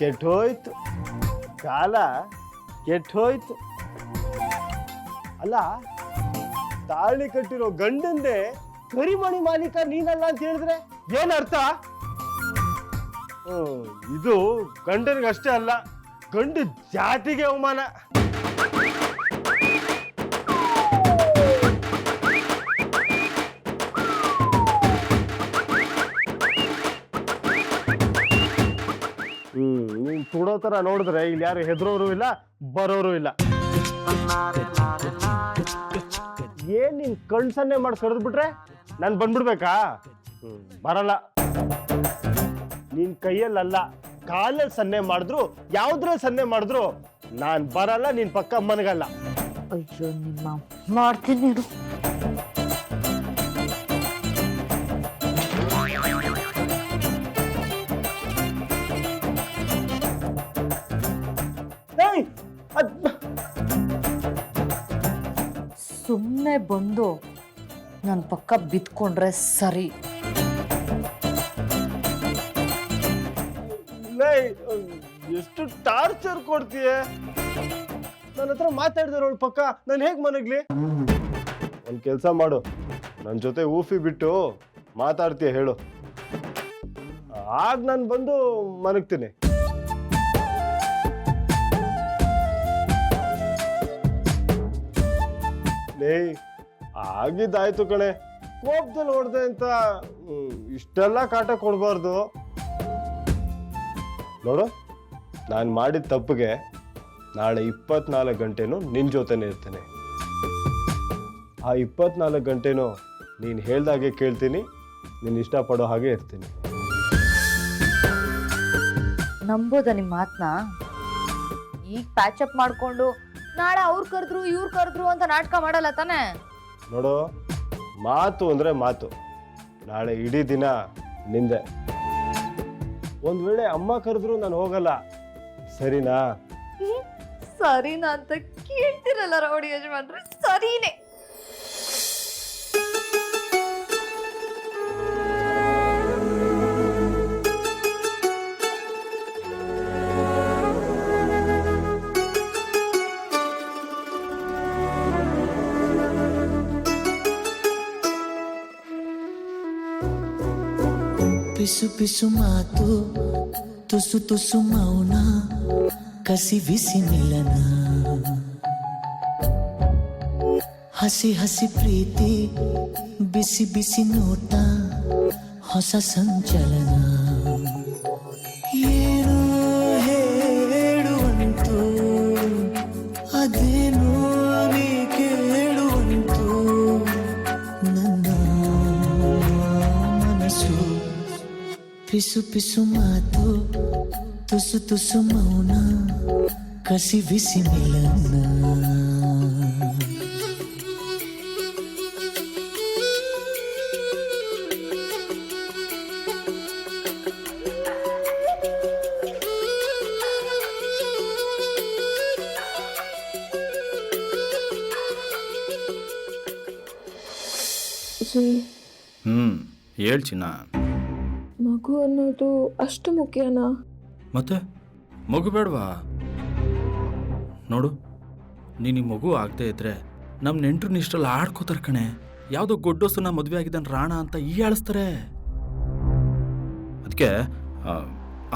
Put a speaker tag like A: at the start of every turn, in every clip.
A: ಕೆಟ್ಟೋಯ್ತು ಕಾಲ ಕೆಟ್ಟೋಯ್ತು ಅಲ್ಲ ತಾಳಿ ಕಟ್ಟಿರೋ ಗಂಡಂದೆ ಕರಿಮಣಿ ಮಾಲೀಕ ನೀನಲ್ಲ ಅಂತ ಹೇಳಿದ್ರೆ ಏನರ್ಥ ಇದು ಗಂಡನಿಗಷ್ಟೇ ಅಲ್ಲ, ಗಂಡು ಜಾತಿಗೆ ಅವಮಾನ. ನೀನ್ ತುಡೋ ತರ ನೋಡಿದ್ರೆ ಇಲ್ಲಿ ಯಾರು ಹೆದರೋರು ಇಲ್ಲ, ಬರೋರು ಇಲ್ಲ. ಏನ್ ನಿನ್ ಕಣ್ ಮಾಡಿ ಮಾಡಿ ಕರೆದ್ಬಿಟ್ರೆ ನಾನು ಬಂದ್ಬಿಡ್ಬೇಕಾ? ಬರಲ್ಲ. ನಿನ್ ಕೈಯಲ್ಲಲ್ಲ, ಕಾಲಲ್ಲಿ ಸನ್ನೆ ಮಾಡಿದ್ರು, ಯಾವ್ದ್ರಲ್ಲಿ ಸನ್ನೆ ಮಾಡಿದ್ರು, ನಾನ್ ಬರಲ್ಲ, ನಿನ್ ಪಕ್ಕ ಮನಗಲ್ಲ.
B: ಅಯ್ಯೋ, ನಿಮ್ಮ ಮಾಡ್ತೀನಿ. ಸುಮ್ನೆ ಬಂದು ನನ್ನ ಪಕ್ಕ ಬಿತ್ಕೊಂಡ್ರೆ ಸರಿ.
A: ಎಷ್ಟು ಟಾರ್ಚರ್ ಕೊಡ್ತೀಯ? ನನ್ನ ಹತ್ರ ಮಾತಾಡಿದಾರೆ ಅವಳ ಪಕ್ಕ ನಾನು ಹೇಗೆ ಮನಗ್ಲಿ ಒಂದು ಕೆಲಸ ಮಾಡು ನನ್ನ ಜೊತೆ ಊಫಿ ಬಿಟ್ಟು ಮಾತಾಡ್ತೀಯ ಹೇಳು. ಆಗ ನಾನು ಬಂದು ಮನಗ್ತೀನಿ ಲೇ ಆಗಿದ್ದಾಯ್ತು ಕಣೆ. ಕೋಪದಲ್ಲಿ ಹೊಡೆದೆ ಅಂತ ಇಷ್ಟೆಲ್ಲ ಕಾಟ ಕೊಡಬಾರ್ದು. ನೋಡು, ನಾನು ಮಾಡಿದ ತಪ್ಪಿಗೆ ನಾಳೆ ಇಪ್ಪತ್ನಾಲ್ಕು ಗಂಟೆನೂ ನಿನ್ನ ಜೊತೆನೇ ಇರ್ತೇನೆ. ಆ ಇಪ್ಪತ್ನಾಲ್ಕು ಗಂಟೆನೂ ನೀನು ಹೇಳ್ದಾಗೆ ಕೇಳ್ತೀನಿ, ನೀನು ಇಷ್ಟಪಡೋ ಹಾಗೆ ಇರ್ತೀನಿ.
B: ನಂಬೋದ ನಿಮ್ಮ ಮಾತನ್ನ ಈಗ ಪ್ಯಾಚಪ್ ಮಾಡ್ಕೊಂಡು ನಾಳೆ ಅವ್ರು ಕರೆದ್ರು ಇವ್ರು ಕರೆದ್ರು ಅಂತ ನಾಟಕ ಮಾಡಲ್ಲ ತಾನೇ?
A: ನೋಡು ಮಾತು ಅಂದರೆ ಮಾತು. ನಾಳೆ ಇಡೀ ದಿನ ನಿಂದೆ. ಒಂದು ವೇಳೆ ಅಮ್ಮ ಕರೆದ್ರು ನಾನು ಹೋಗಲ್ಲ. ಸರಿನಾ?
B: ಸರಿನಾ ಅಂತ ಕೇಳ್ತಿರಲ್ಲ ರೌಡಿ ಯಜಮಾನ್ರು ಸರಿನೇ.
C: ಪಿಸು ಪಿಸು ಮಾತು ತುಸು ತುಸು ಮೌನ ಕಸಿ ಬಿಸಿ ಮಿಲನ ಹಸಿ ಹಸಿ ಪ್ರೀತಿ ಬಿಸಿ ಬಿಸಿ ನೋಟ ಹೊಸ ಸಂಚಲನ పిసు పిసు మాతో తుసు తుసు మౌన
D: కసి
E: విసి మిలన ఏడ్చినా?
D: ಮಗು ಅನ್ನೋದು ಅಷ್ಟು ಮುಖ್ಯನಾ?
E: ಮತ್ತೆ? ಮಗು ಬೇಡವಾ? ನೋಡು ನೀನು ಮಗು ಆಗದೆ ಇದ್ರೆ ನಮ್ಮ ನೆಂಟ್ರು ಇಷ್ಟೆಲ್ಲ ಆಡ್ಕೋತಾರೆ ಕಣೆ. ಯಾವುದೋ ಗೊಡ್ಡೋಸನ್ನ ಮದುವೆ ಆಗಿದ್ದಾನೆ ರಾಣ ಅಂತ ಈ ಆಳಿಸ್ತಾರೆ. ಅದಕ್ಕೆ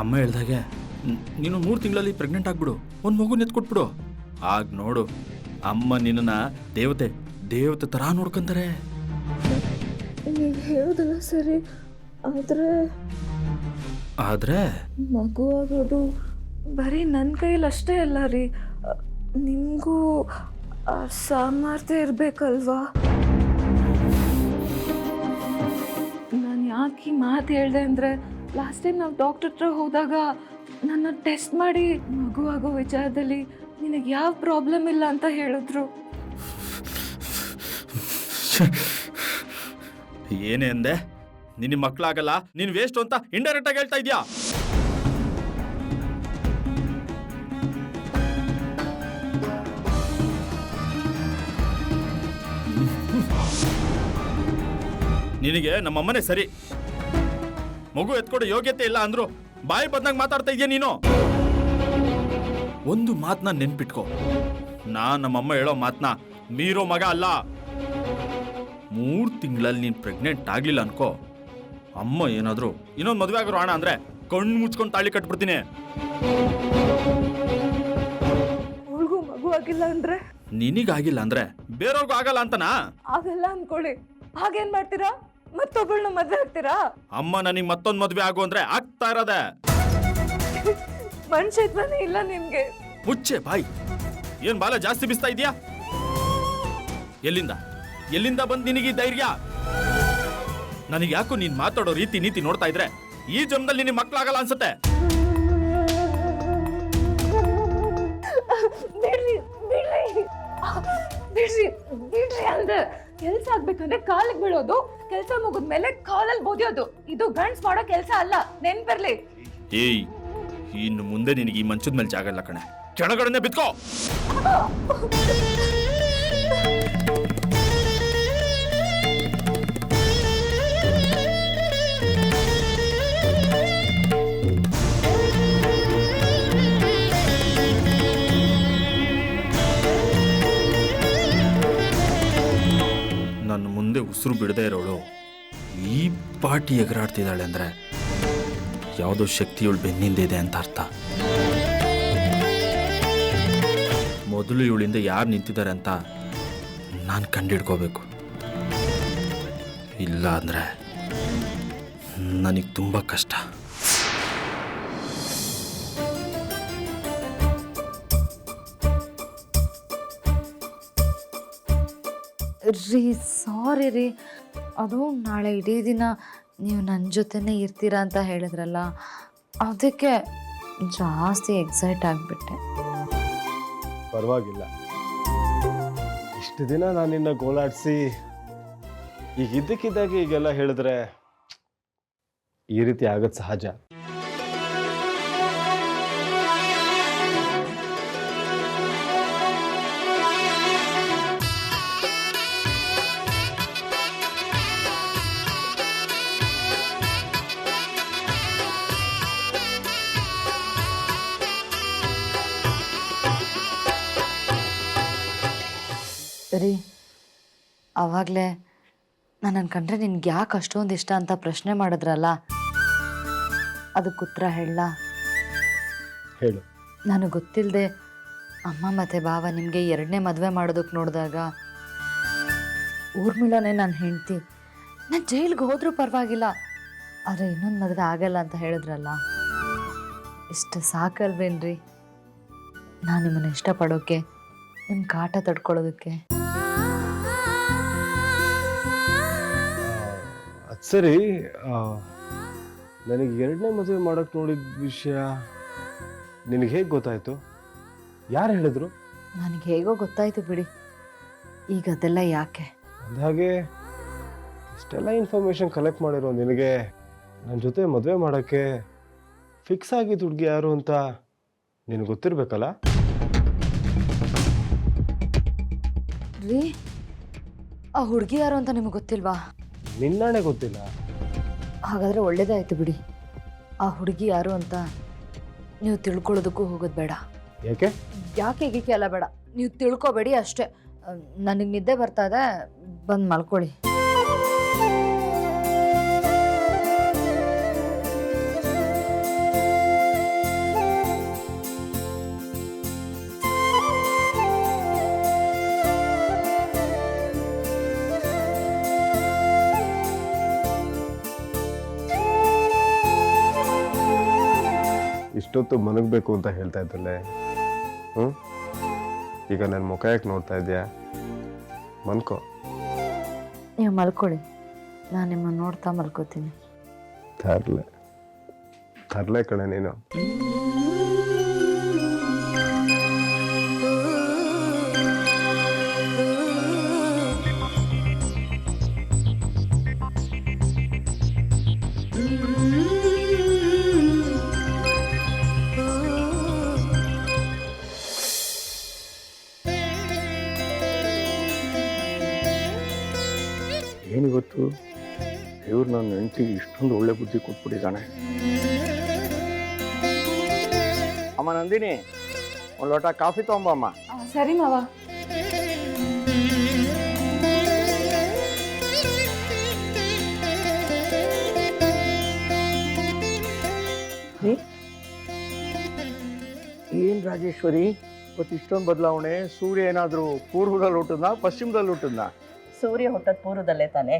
E: ಅಮ್ಮ ಹೇಳ್ದಾಗೆ ನೀನು ಮೂರು ತಿಂಗಳಲ್ಲಿ ಪ್ರೆಗ್ನೆಂಟ್ ಆಗ್ಬಿಡು. ಒಂದು ಮಗು ನೆತ್ಕೊಟ್ಬಿಡು. ಆಗ ನೋಡು ಅಮ್ಮ ನಿನ್ನ ದೇವತೆ ದೇವತೆ ಥರ ನೋಡ್ಕೊಂತಾರೆ.
D: ನೀವು ಹೇಳೋದಲ್ಲ ಸರಿ ಆದರೆ
E: ಆದರೆ?
D: ಮಗು ಆಗೋದು ಬರೀ ನನ್ನ ಕೈಯಲ್ಲಿ ಅಷ್ಟೇ ಅಲ್ಲ ರೀ. ನಿಮಗೂ ಸಾಮರ್ಥ್ಯ ಇರಬೇಕಲ್ವಾ? ನಾನು ಯಾಕೆ ಮಾತು ಹೇಳಿದೆ ಅಂದರೆ ಲಾಸ್ಟ್ ಟೈಮ್ ನಾವು ಡಾಕ್ಟರ್ ಹತ್ರ ಹೋದಾಗ ನನ್ನ ಟೆಸ್ಟ್ ಮಾಡಿ ಮಗು ಆಗೋ ವಿಚಾರದಲ್ಲಿ ನಿನಗೆ ಯಾವ ಪ್ರಾಬ್ಲಮ್ ಇಲ್ಲ ಅಂತ ಹೇಳಿದ್ರು.
E: ಏನೇ ಅಂದೆ? ನಿನ್ನ ಮಕ್ಕಳಾಗಲ್ಲ, ನೀನು ವೇಸ್ಟ್ ಅಂತ ಇಂಡೈರೆಕ್ಟ್ ಆಗಿ ಹೇಳ್ತಾ ಇದ್ಯಾ? ನಿನಗೆ ನಮ್ಮಮ್ಮನೇ ಸರಿ. ಮಗು ಎತ್ಕೊಡೋ ಯೋಗ್ಯತೆ ಇಲ್ಲ ಅಂದ್ರು ಬಾಯಿ ಬಂದಾಗ ಮಾತಾಡ್ತಾ ಇದೀಯ ನೀನು? ಒಂದು ಮಾತನ್ನ ನೆನ್ಪಿಟ್ಕೋ. ನಾ ನಮ್ಮಮ್ಮ ಹೇಳೋ ಮಾತನ್ನ ಮೀರೋ ಮಗ ಅಲ್ಲ. ಮೂರು ತಿಂಗಳಲ್ಲಿ ನೀನು ಪ್ರೆಗ್ನೆಂಟ್ ಆಗ್ಲಿಲ್ಲ ಅನ್ಕೋ. ಅಮ್ಮ ಏನಾದರೂ ಇನ್ನೊಂದು ಮದುವೆ ಆಗಿರೋ ಹಣ ಅಂದ್ರೆ ಕಣ್ಣು ಮುಚ್ಕೊಂಡು ತಾಳಿ ಕಟ್ಬಿಡ್ತೀನಿ.
D: ಅವಳಿಗೂ ಮಗು ಆಗಿಲ್ಲ ಅಂದ್ರೆ?
E: ನಿನಗಾಗಿಲ್ಲ ಅಂದ್ರೆ ಬೇರೆಯವ್ರಿಗೂ ಆಗಲ್ಲ ಅಂತನಾ?
D: ಆಗಲ್ಲ ಅನ್ಕೊಳ್ಳಿ. ಹಾಗೇನ್ ಮಾಡ್ತೀರಾ? ಮತ್ತೊಬ್ಬಳನ್ನ ಮದ್ವೆ ಆಗ್ತೀರಾ?
E: ಅಮ್ಮ ನನಗೆ ಮತ್ತೊಂದು ಮದುವೆ ಆಗು ಅಂದ್ರೆ ಆಗ್ತಾ ಇರೋದೆ.
D: ಮನುಷ್ಯತ್ವನೇ ಇಲ್ಲ ನಿಮ್ಗೆ.
E: ಮುಚ್ಚೆ ಬಾಯ್. ಏನ್ ಬಾಲ ಜಾಸ್ತಿ ಬಿಸ್ತಾ ಇದೆಯಾ ಎಲ್ಲಿಂದ? ಎಲ್ಲಿಂದ ಬಂದ್ ನಿನಗೆ ಈ ಧೈರ್ಯ? ನನಗೆ ಯಾಕೋ ನೀನ್ ಮಾತಾಡೋ ರೀತಿ ನೀತಿ ನೋಡ್ತಾ ಇದ್ರೆ ಈ ಜನ್ಮದಲ್ಲಿ ನಿನ್ನ ಮಕ್ಳಾಗಲ್ಲ ಅನ್ಸುತ್ತೆ.
D: ಬಿಡ್ರಿ ಬಿಡ್ರಿ. ಬಿಡ್ರಿ ಬಿಡ್ರಿ ಅಂದೆ ಕೆಲ್ಸ ಆಗ್ಬೇಕಂದ್ರೆ ಕಾಲಿಗೆ ಬೀಳೋದು ಕೆಲ್ಸ ಮುಗಿದ್ಮೇಲೆ ಕಾಲಲ್ಲಿ ಬೋದಿಯೋದು. ಇದು ಗಂಡ್ಸ್ ಮಾಡೋ ಕೆಲ್ಸ ಅಲ್ಲ ನೆನ್ಪಿರ್ಲಿ.
E: ಏಯ್ ಇನ್ನು ಮುಂದೆ ನಿನಗೆ ಈ ಮಂಚದ ಮೇಲೆ ಜಾಗ ಇಲ್ಲ ಕಣೆ. ಕೆಳಗಡೆನೆ ಬಿತ್ಕೋ. ನನ್ನ ಮುಂದೆ ಉಸಿರು ಬಿಡದೇ ಇರೋಳು. ಈ ಪಾಟಿ ಎಗರಾಡ್ತಿದ್ದಾಳೆ ಅಂದ್ರೆ ಯಾವುದೋ ಶಕ್ತಿಯವಳು ಬೆನ್ನಿಂದ ಇದೆ ಅಂತ ಅರ್ಥ. ಮೊದಲು ಇವಳಿಂದ ಯಾರು ನಿಂತಿದ್ದಾರೆ ಅಂತ ನಾನು ಕಂಡಿಡ್ಕೋಬೇಕು. ಇಲ್ಲ ಅಂದರೆ ನನಗೆ ತುಂಬ ಕಷ್ಟ
B: ರೀ ಸಾರಿ ರೀ. ಅದು ನಾಳೆ ಇಡೀ ದಿನ ನೀವು ನನ್ನ ಜೊತೆನೇ ಇರ್ತೀರಾ ಅಂತ ಹೇಳಿದ್ರಲ್ಲ, ಅದಕ್ಕೆ ಜಾಸ್ತಿ ಎಕ್ಸೈಟ್ ಆಗಿಬಿಟ್ಟೆ.
A: ಪರವಾಗಿಲ್ಲ. ಇಷ್ಟು ದಿನ ನಾನು ನಿನ್ನ ಗೋಳಾಡಿಸಿ, ಈಗ ಇದ್ದಕ್ಕಿದ್ದಾಗ ಈಗೆಲ್ಲ ಹೇಳಿದ್ರೆ ಈ ರೀತಿ ಆಗೋದು ಸಹಜ.
B: ರೀ ಆವಾಗಲೇ ನಾನು ಕಂಡ್ರೆ ನಿನ್ಗೆ ಯಾಕೆ ಅಷ್ಟೊಂದು ಇಷ್ಟ ಅಂತ ಪ್ರಶ್ನೆ ಮಾಡಿದ್ರಲ್ಲ? ಅದಕ್ಕೆ ಉತ್ತರ ಹೇಳ.
A: ಹೇಳು.
B: ನನಗೆ ಗೊತ್ತಿಲ್ಲದೆ ಅಮ್ಮ ಮತ್ತು ಬಾವ ನಿಮಗೆ ಎರಡನೇ ಮದುವೆ ಮಾಡೋದಕ್ಕೆ ನೋಡಿದಾಗ ಊರ್ಮಿಳನೇ ನಾನು ಹೆಂಡ್ತಿ. ನಾನು ಜೈಲಿಗೆ ಹೋದರೂ ಪರವಾಗಿಲ್ಲ ಆದರೆ ಇನ್ನೊಂದು ಮದುವೆ ಆಗಲ್ಲ ಅಂತ ಹೇಳಿದ್ರಲ್ಲ. ಇಷ್ಟು ಸಾಕಲ್ವೇನ್ರಿ ನಾನು ನಿಮ್ಮನ್ನು ಇಷ್ಟಪಡೋಕ್ಕೆ ನಿಮ್ಮ ಕಾಟ ತಡ್ಕೊಳ್ಳೋದಕ್ಕೆ.
A: ಸರಿ ನನಗೆ ಎರಡನೇ ಮದುವೆ ಮಾಡೋಕ್ಕೆ ನೋಡಿದ ವಿಷಯ ನಿನಗೆ ಹೇಗೆ ಗೊತ್ತಾಯ್ತು? ಯಾರು ಹೇಳಿದ್ರು?
B: ನನಗೆ ಹೇಗೋ ಗೊತ್ತಾಯ್ತು ಬಿಡಿ. ಈಗ ಅದೆಲ್ಲ ಯಾಕೆ?
A: ಅಂದಹಾಗೆ ಇಷ್ಟೆಲ್ಲ ಇನ್ಫಾರ್ಮೇಶನ್ ಕಲೆಕ್ಟ್ ಮಾಡಿರೋ ನಿನಗೆ ನನ್ನ ಜೊತೆ ಮದುವೆ ಮಾಡೋಕ್ಕೆ ಫಿಕ್ಸ್ ಆಗಿದ್ದ ಹುಡುಗಿ ಯಾರು ಅಂತ ನಿನಗೆ ಗೊತ್ತಿರಬೇಕಲ್ಲ?
B: ರೀ ಆ ಹುಡುಗಿ ಯಾರು ಅಂತ ನಿಮಗೆ ಗೊತ್ತಿಲ್ವಾ?
A: ನಿನ್ನಾಣೆ ಗೊತ್ತಿಲ್ಲ?
B: ಹಾಗಾದರೆ ಒಳ್ಳೇದಾಯ್ತು ಬಿಡಿ. ಆ ಹುಡುಗಿ ಯಾರು ಅಂತ ನೀವು ತಿಳ್ಕೊಳ್ಳೋದಕ್ಕೂ ಹೋಗೋದು ಬೇಡ.
A: ಯಾಕೆ?
B: ಯಾಕೆ ಗೀಕೆ ಅಲ್ಲ ಬೇಡ. ನೀವು ತಿಳ್ಕೊಬೇಡಿ ಅಷ್ಟೇ. ನನಗೆ ನಿದ್ದೆ ಬರ್ತಾ ಇದೆ. ಬಂದು ಮಲ್ಕೊಳ್ಳಿ.
A: ಇಷ್ಟೊತ್ತು ಮನಗಬೇಕು ಅಂತ ಹೇಳ್ತಾ ಇದ್ದಲ್ಲೇ ಹ್ಞೂ ಈಗ ನನ್ನ ಮುಖ ಯಾಕೆ ನೋಡ್ತಾ ಇದೆಯಾ? ಮನ್ಕೋ
B: ನೀವು ಮಲ್ಕೊಳ್ಳಿ. ನಾನು ನಿಮ್ಮನ್ನು ನೋಡ್ತಾ ಮಲ್ಕೋತೀನಿ.
A: ತರಲೆ. ತರ್ಲೆ ಕಣೆ ನೀನು.
F: ಇಷ್ಟೊಂದು ಒಳ್ಳೆ ಬುದ್ಧಿ ಕೊಟ್ಬಿಟ್ಟಿದ್ದಾನೆ. ಅಮ್ಮ ನಂದಿನಿ ಒಂದು ಲೋಟ ಕಾಫಿ ತೊಗೊಂಬಮ್ಮ
D: ಸರಿ ಮಾವ.
F: ಏನ್ ರಾಜೇಶ್ವರಿ? ಇವತ್ತು ಇಷ್ಟೊಂದು ಬದಲಾವಣೆ ಸೂರ್ಯ ಏನಾದರೂ ಪೂರ್ವದಲ್ಲಿ ಹುಟ್ಟಿದ್ನಾ ಪಶ್ಚಿಮದಲ್ಲಿ ಹುಟ್ಟಿದ್ನಾ?
G: ಸೂರ್ಯ ಹುಟ್ಟದ ಪೂರ್ವದಲ್ಲೇ ತಾನೆ.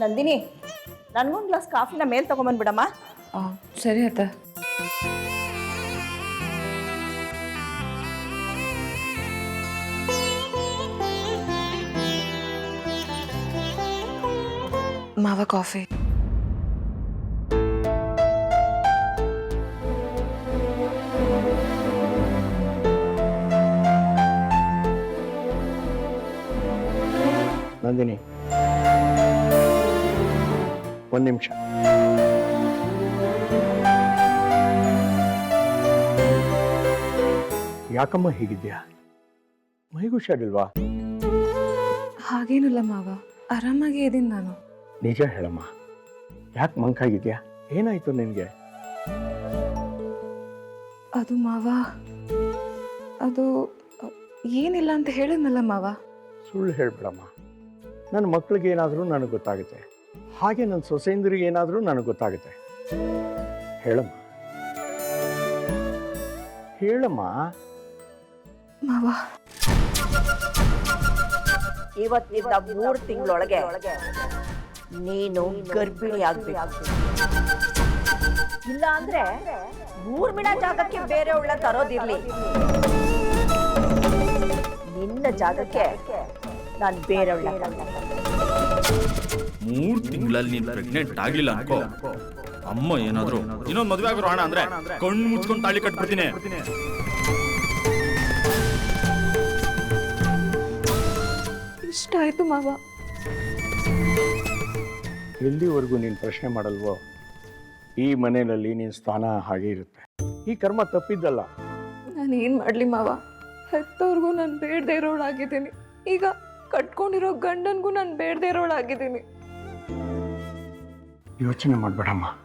G: ನಂದಿನಿ ನನ್ಗೊಂದು ಗ್ಲಾಸ್ ಕಾಫಿನ ಮೇಲ್ ತಗೊಂಬಂದ್ಬಿಡಮ್ಮ
D: ಆ, ಸರಿ ಅತ್ತ. ಮಾವ ಕಾಫಿ
F: ನಂದಿನಿ ಒಂದು ನಿಮಿಷ. ಯಾಕಮ್ಮ ಹೀಗಿದ್ಯಾ ಮೈಗೆ ಹುಷಾರಿಲ್ವಾ?
D: ಹಾಗೇನಿಲ್ಲ ಮಾವ. ಆರಾಮಾಗೇ ಇದ್ದೀನಿ ನಾನು.
F: ನಿಜ ಹೇಳಮ್ಮ. ಯಾಕೆ ಮಂಕಾಗಿದ್ಯಾ ಏನಾಯ್ತು ನಿನಗೆ?
D: ಅದು ಮಾವ ಅದು ಏನಿಲ್ಲ ಅಂತ ಹೇಳಿದ್ನಲ್ಲ ಮಾವ.
F: ಸುಳ್ಳು ಹೇಳ್ಬೇಡಮ್ಮ. ನನ್ನ ಮಕ್ಳಿಗೆ ಏನಾದರೂ ನನಗೆ ಗೊತ್ತಾಗುತ್ತೆ. ಹಾಗೆ ನನ್ನ ಸೊಸೆಂದ್ರಿಗೆ ಏನಾದರೂ ನನಗೆ ಗೊತ್ತಾಗುತ್ತೆ. ಹೇಳಮ್ಮ. ಹೇಳಮ್ಮ.
D: ಮಾವ.
G: ಇವತ್ತಿಂದ ಮೂರು ತಿಂಗಳೊಳಗೆ ನೀನು ಗರ್ಭಿಣಿ ಆಗ್ಬೇಕು ಇಲ್ಲ ಅಂದ್ರೆ ಊರ್ಮಿಳ ಜಾಗಕ್ಕೆ ಬೇರೆಯವಳ ತರೋದಿರ್ಲಿ. ನಿನ್ನ ಜಾಗಕ್ಕೆ ನಾನು ಬೇರೆಯವಳ
E: ಮೂರ್ ತಿಂಗಳಲ್ಲಿ ನೀನ್ ಪ್ರೆಗ್ನೆಂಟ್ ಆಗ್ಲಿಲ್ಲ ಅನ್ಕೋ. ಅಮ್ಮ ಏನಾದ್ರು ಇನ್ನೊಂದು ಮದುವೆ ಆಗಿರೋ ಹಣ ಅಂದ್ರೆ ಕಣ್ಣು ಮುಚ್ಕೊಂಡ್ ತಾಳಿ ಕಟ್ಬಿಡ್ತೀನಿ.
D: ಇಷ್ಟ ಆಯ್ತು ಮಾವ.
F: ಎಲ್ಲಿವರೆಗೂ ನೀನು ಪ್ರಶ್ನೆ ಮಾಡಲ್ವೋ ಈ ಮನೆಯಲ್ಲಿ ನಿನ್ನ ಸ್ಥಾನ ಹಾಗೆ ಇರುತ್ತೆ. ಈ ಕರ್ಮ ತಪ್ಪಿದ್ದಲ್ಲ.
D: ನಾನು ಏನು ಮಾಡಲಿ ಮಾವ? ಹೆತ್ತವ್ರಿಗೂ ನಾನು ಬೇಡದೇ ಇರೋಳಾಗಿದ್ದೀನಿ. ಈಗ ಕಟ್ಕೊಂಡಿರೋ ಗಂಡನ್ಗೂ ನಾನು ಬೇಡದೇ ಇರೋಳಾಗಿದ್ದೀನಿ.
F: ಯೋಚನೆ ಮಾಡಬೇಡಮ್ಮ.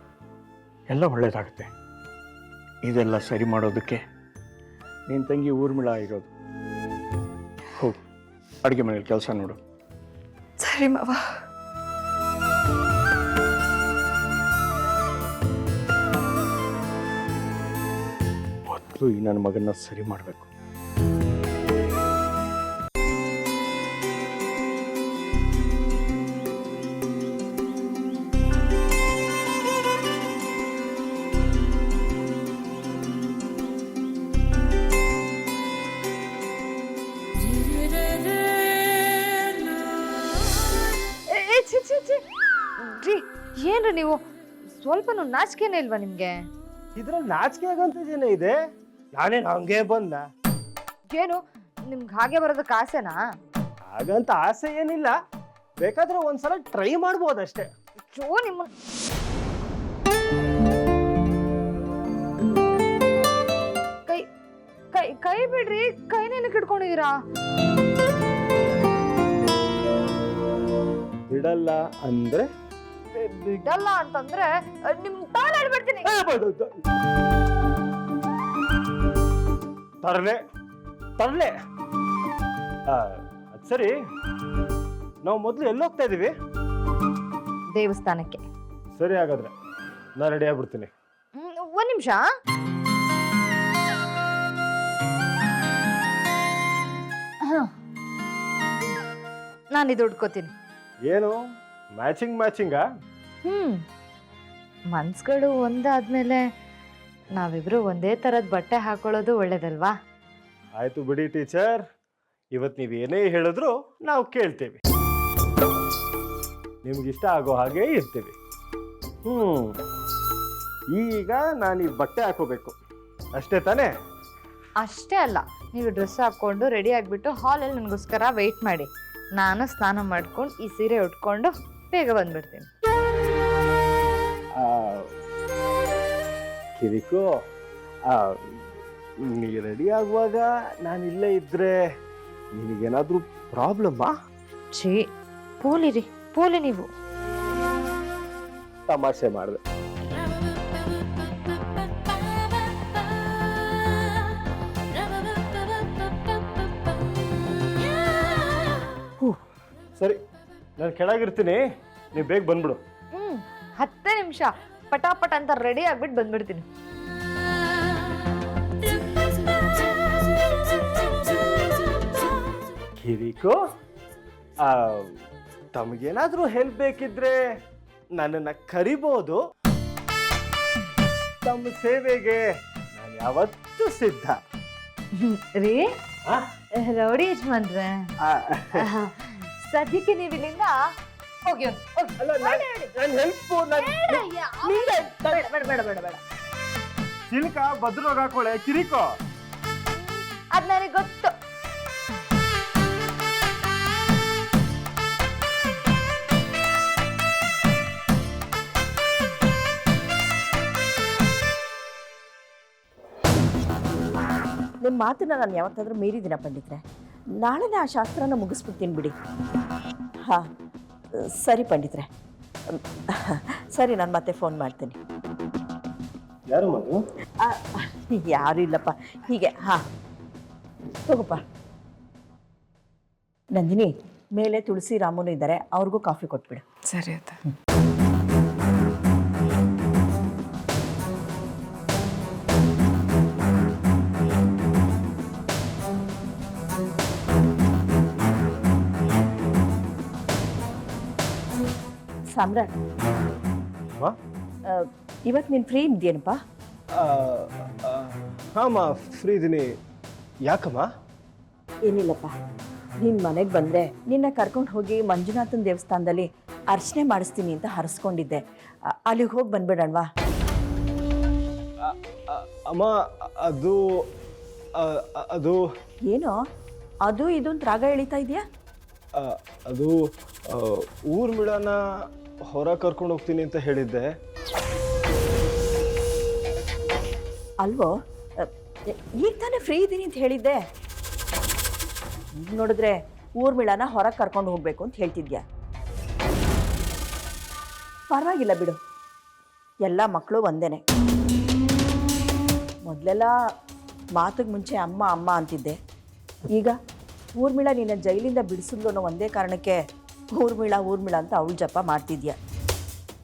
F: ಎಲ್ಲ ಒಳ್ಳೇದಾಗುತ್ತೆ. ಇದೆಲ್ಲ ಸರಿ ಮಾಡೋದಕ್ಕೆ ನಿನ್ನ ತಂಗಿ ಊರ್ಮಿಳ ಇರೋದು. ಹೋ ಅಡುಗೆ ಮನೇಲಿ ಕೆಲಸ ನೋಡು.
D: ಸರಿ ಮಾವ.
F: ಮೊದಲು ಈ ನನ್ನ ಮಗನ ಸರಿ ಮಾಡಬೇಕು.
B: ಏನ್ರಿ ನೀವು ಸ್ವಲ್ಪನೂ ನಾಚಿಕೆನೇ ಇಲ್ವಾ ನಿಮ್ಗೆ?
A: ಇದ್ರಲ್ಲಿ ನಾಚಿಕೆ ಆಗಂತದೇನೇ ಇದೆ. ನಾನೇನು ಹಂಗೆ ಬಂದ.
B: ಏನು ನಿಮ್ಗೆ ಹಾಗೆ ಬರೋದಕ್ಕೆ ಆಸೆನಾ?
A: ಹಾಗಂತ ಆಸೆ ಏನಿಲ್ಲ. ಬೇಕಾದ್ರೆ ಒಂದ್ಸಲ ಟ್ರೈ ಮಾಡ್ಬೋದಷ್ಟೇ
B: ಚೋ ನಿಮ್ಮ ಕೈ ಕೈ ಕೈ ಬಿಡ್ರಿ ಕೈನೇನು ಇಟ್ಕೊಂಡಿದ್ದೀರಾ
A: ಬಿಡಲ್ಲ ಅಂದ್ರೆ
B: ಬಿಡಲ್ಲ ಅಂತಂದ್ರೆ ನಿಮ್ ತಾಳಾಡ್ಬಿಡ್ತೀನಿ
A: ಹೇಳ್ಬಿಡ್ತೀನಿ ತರಲೆ ತರಲೆ. ಅದ್ ಸರಿ. ನಾವು ಮೊದಲು ಎಲ್ಲಿ ಹೋಗ್ತಾ ಇದೀವಿ.
B: ದೇವಸ್ಥಾನಕ್ಕೆ.
A: ಸರಿ ಹಾಗಾದ್ರೆ ನಾನು ರೆಡಿ ಆಗ್ಬಿಡ್ತೀನಿ.
B: ಹ್ಮ್, ಒಂದ್ ನಿಮಿಷ. ನಾನು ಇದು ಹುಡ್ಕೋತೀನಿ.
A: ಏನು? ಮ್ಯಾಚಿಂಗ್ ಮ್ಯಾಚಿಂಗಾ
B: ಹ್ಮ್. ಮನ್ಸ್ಗಳು ಒಂದಾದ್ಮೇಲೆ ನಾವಿಬ್ರು ಒಂದೇ ತರದ ಬಟ್ಟೆ ಹಾಕೊಳ್ಳೋದು ಒಳ್ಳೇದಲ್ವಾ?
A: ಆಯ್ತು ಬಿಡಿ ಟೀಚರ್. ಇವತ್ತು ನೀವು ಏನೇ ಹೇಳಿದ್ರು ನಾವು ಕೇಳ್ತೇವೆ. ನಿಮ್ಗೆ ಇಷ್ಟ ಆಗೋ ಹಾಗೆ ಇರ್ತೇವೆ. ಹ್ಮ್. ಈಗ ನಾನು ಈ ಬಟ್ಟೆ ಹಾಕೋಬೇಕು. ಅಷ್ಟೇ ತಾನೇ?
B: ಅಷ್ಟೇ ಅಲ್ಲ ನೀವು ಡ್ರೆಸ್ ಹಾಕೊಂಡು ರೆಡಿ ಆಗಿಬಿಟ್ಟು ಹಾಲಲ್ಲಿ ನನಗೋಸ್ಕರ ವೆಯ್ಟ್ ಮಾಡಿ. ನಾನು ಸ್ನಾನ ಮಾಡ್ಕೊಂಡು ಈ ಸೀರೆ ಉಟ್ಕೊಂಡು ಬೇಗ ಬಂದ್ಬಿಡ್ತೀನಿ.
A: ಕಿರಿಕು ಆ, ನೀ ರೆಡಿ ಆಗುವಾಗ ನಾನು ಇಲ್ಲೇ ಇದ್ರೆ ನಿನಗೇನಾದ್ರೂ ಪ್ರಾಬ್ಲಮ್ಮಾ
B: ಛೀ ಪೋಲಿ ರೀ ಪೋಲಿ ನೀವು.
A: ತಮಾಷೆ ಮಾಡಿದೆ. ಸರಿ ನಾನು ಕೆಳಗಿರ್ತೀನಿ ನೀವು ಬೇಗ ಬಂದ್ಬಿಡು.
B: ಹತ್ತೇ ನಿಮಿಷ ಪಟಾಪಟ ಅಂತ ರೆಡಿ ಆಗ್ಬಿಟ್ಟು ಬಂದ್ಬಿಡ್ತೀನಿ.
A: ಕಿರಿಕು ತಮಗೇನಾದರೂ ಹೆಲ್ಪ್ ಬೇಕಿದ್ರೆ ನನ್ನನ್ನು ಕರಿಬೋದು. ತಮ್ಮ ಸೇವೆಗೆ ನಾನು ಯಾವತ್ತೂ ಸಿದ್ಧ.
B: ರೀ? ರೌಡಿ ಯಜಮಾನ್ರೆ. ಸದ್ಯಕ್ಕೆ ನೀವು ಇಲ್ಲಿಂದ ಹೋಗಿ ಹೋಗಿ.
A: ಅಲ್ಲ ನನ್ನ ಹೆಲ್ಪು ನನ್ನ
B: ಬೇಡ ಬೇಡ ಬೇಡ ಬೇಡ ಬೇಡ
A: ಚಿಲ್ಕ ಭದ್ರೋಗ ಹಾಕೊಳ್ಳೆ ಕಿರಿಕೋ.
B: ಅದ್ ನನಗೆ ಗೊತ್ತು.
G: ನಿಮ್ಮ ಮಾತನ್ನ ನಾನು ಯಾವತ್ತಾದ್ರೂ ಮೀರಿದಿನ ಪಂಡಿತ್ರೆ? ನಾಳೆನೇ ಆ ಶಾಸ್ತ್ರನ ಮುಗಿಸ್ಬಿಡ್ತೀನಿ ಬಿಡಿ. ಹಾಂ. ಸರಿ ಪಂಡಿತ್ರೆ. ಸರಿ ನಾನು ಮತ್ತೆ ಫೋನ್ ಮಾಡ್ತೀನಿ.
A: ಯಾರು ಮಗು?
G: ಆ, ಯಾರೂ ಇಲ್ಲಪ್ಪ. ಹೀಗೆ ಹಾ. ತಗೋಪ್ಪ ನಂದಿನಿ ಮೇಲೆ ತುಳಸಿ ರಾಮನು ಇದ್ದಾರೆ ಅವ್ರಿಗೂ ಕಾಫಿ ಕೊಟ್ಬಿಡು.
D: ಸರಿ ಆಯ್ತಾ
G: ಸಾಮ್ರಾಟ್
A: ಅಮ್ಮ
G: ಇವತ್ತು ನೀನು ಫ್ರೀ ಇದೆಯೇನಪ್ಪ?
A: ಹಾಂ ಫ್ರೀ ಇದ್ದೀನಿ ಯಾಕಮ್ಮ?
G: ಏನಿಲ್ಲಪ್ಪ. ನೀನು ಮನೆಗೆ ಬಂದರೆ ನಿನ್ನ ಕರ್ಕೊಂಡು ಹೋಗಿ ಮಂಜುನಾಥನ ದೇವಸ್ಥಾನದಲ್ಲಿ ಅರ್ಚನೆ ಮಾಡಿಸ್ತೀನಿ ಅಂತ ಹರಿಸ್ಕೊಂಡಿದ್ದೆ. ಅಲ್ಲಿಗೆ ಹೋಗಿ ಬಂದ್ಬಿಡಣ್ವಾ?
A: ಅಮ್ಮ ಅದು ಅದು
G: ಏನೋ? ಅದು ಇದೊಂದು ರಾಗ ಎಳಿತಾ ಇದೆಯಾ?
A: ಅದು ಊರ್ಮಿಳನ ಹೊರ ಕರ್ಕೊಂಡು ಹೋಗ್ತೀನಿ ಅಂತ ಹೇಳಿದ್ದೆ.
G: ಅಲ್ವೋ? ಈಗ ತಾನೇ ಫ್ರೀ ಇದ್ದೀನಿ ಅಂತ ಹೇಳಿದ್ದೆ. ಈಗ ನೋಡಿದ್ರೆ ಊರ್ಮಿಳನ ಹೊರಗೆ ಕರ್ಕೊಂಡು ಹೋಗ್ಬೇಕು ಅಂತ ಹೇಳ್ತಿದ್ಯಾ? ಪರವಾಗಿಲ್ಲ ಬಿಡು. ಎಲ್ಲ ಮಕ್ಕಳು ಒಂದೇನೆ. ಮೊದಲೆಲ್ಲ ಮಾತಿಗೆ ಮುಂಚೆ ಅಮ್ಮ ಅಮ್ಮ ಅಂತಿದ್ದೆ. ಈಗ ಊರ್ಮಿಳ ನಿನ್ನ ಜೈಲಿಂದ ಬಿಡಿಸಿದ್ಲು ಅನ್ನೋ ಒಂದೇ ಕಾರಣಕ್ಕೆ ಊರ್ಮಿಳ ಊರ್ಮಿಳ ಅಂತ ಅವಳು ಜಪ ಮಾಡ್ತಿದ್ಯಾ?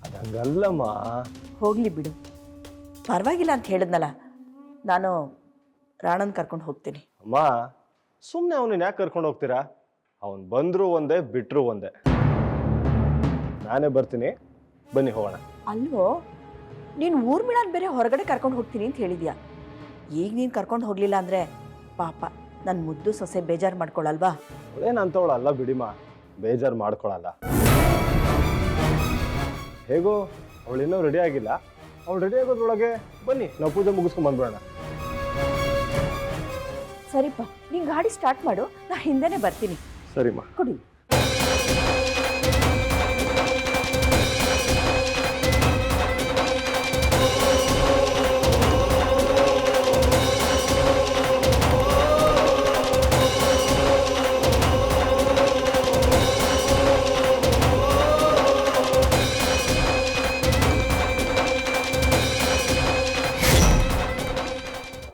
A: ಅದಂಗಲ್ಲಮ್ಮ.
G: ಹೋಗಲಿ ಬಿಡು. ಪರವಾಗಿಲ್ಲ ಅಂತ ಹೇಳಿದ್ನಲ್ಲ ನಾನು ರಾಣನ್ ಕರ್ಕೊಂಡು ಹೋಗ್ತೀನಿ.
A: ಅಮ್ಮ ಸುಮ್ಮನೆ ಅವನನ್ನ ಯಾಕೆ ಕರ್ಕೊಂಡು ಹೋಗ್ತೀರಾ? ಅವನು ಬಂದರೂ ಒಂದೇ ಬಿಟ್ಟರು ಒಂದೇ. ನಾನೇ ಬರ್ತೀನಿ ಬನ್ನಿ ಹೋಗೋಣ.
G: ಅಲ್ವೋ ನೀನು ಊರ್ಮಿಳಾನ್ ಬೇರೆ ಹೊರಗಡೆ ಕರ್ಕೊಂಡು ಹೋಗ್ತೀನಿ ಅಂತ ಹೇಳಿದ್ಯಾ? ಈಗ ನೀನು ಕರ್ಕೊಂಡು ಹೋಗಲಿಲ್ಲ ಅಂದರೆ ಪಾಪ ನನ್ನ ಮುದ್ದು ಸೊಸೆ ಬೇಜಾರು ಮಾಡ್ಕೊಳ್ಳಲ್ವಾ
A: ಅವಳೇನು ಅಲ್ಲ ಬಿಡಿಮ ಬೇಜಾರು ಮಾಡ್ಕೊಳಲ್ಲ. ಹೇಗೋ ಅವಳು ಇನ್ನೂ ರೆಡಿ ಆಗಿಲ್ಲ. ಅವಳು ರೆಡಿ ಆಗೋದ್ರೊಳಗೆ ಬನ್ನಿ ನಾವು ಪೂಜೆ ಮುಗಿಸ್ಕೊಂಡ್ ಬಂದ್ಬಿಡೋಣ.
G: ಸರಿಪ್ಪ ನೀನು ಗಾಡಿ ಸ್ಟಾರ್ಟ್ ಮಾಡು ನಾ ಹಿಂದೆನೆ ಬರ್ತೀನಿ.
A: ಸರಿಮ್ಮ.
G: ಕೊಡಿ.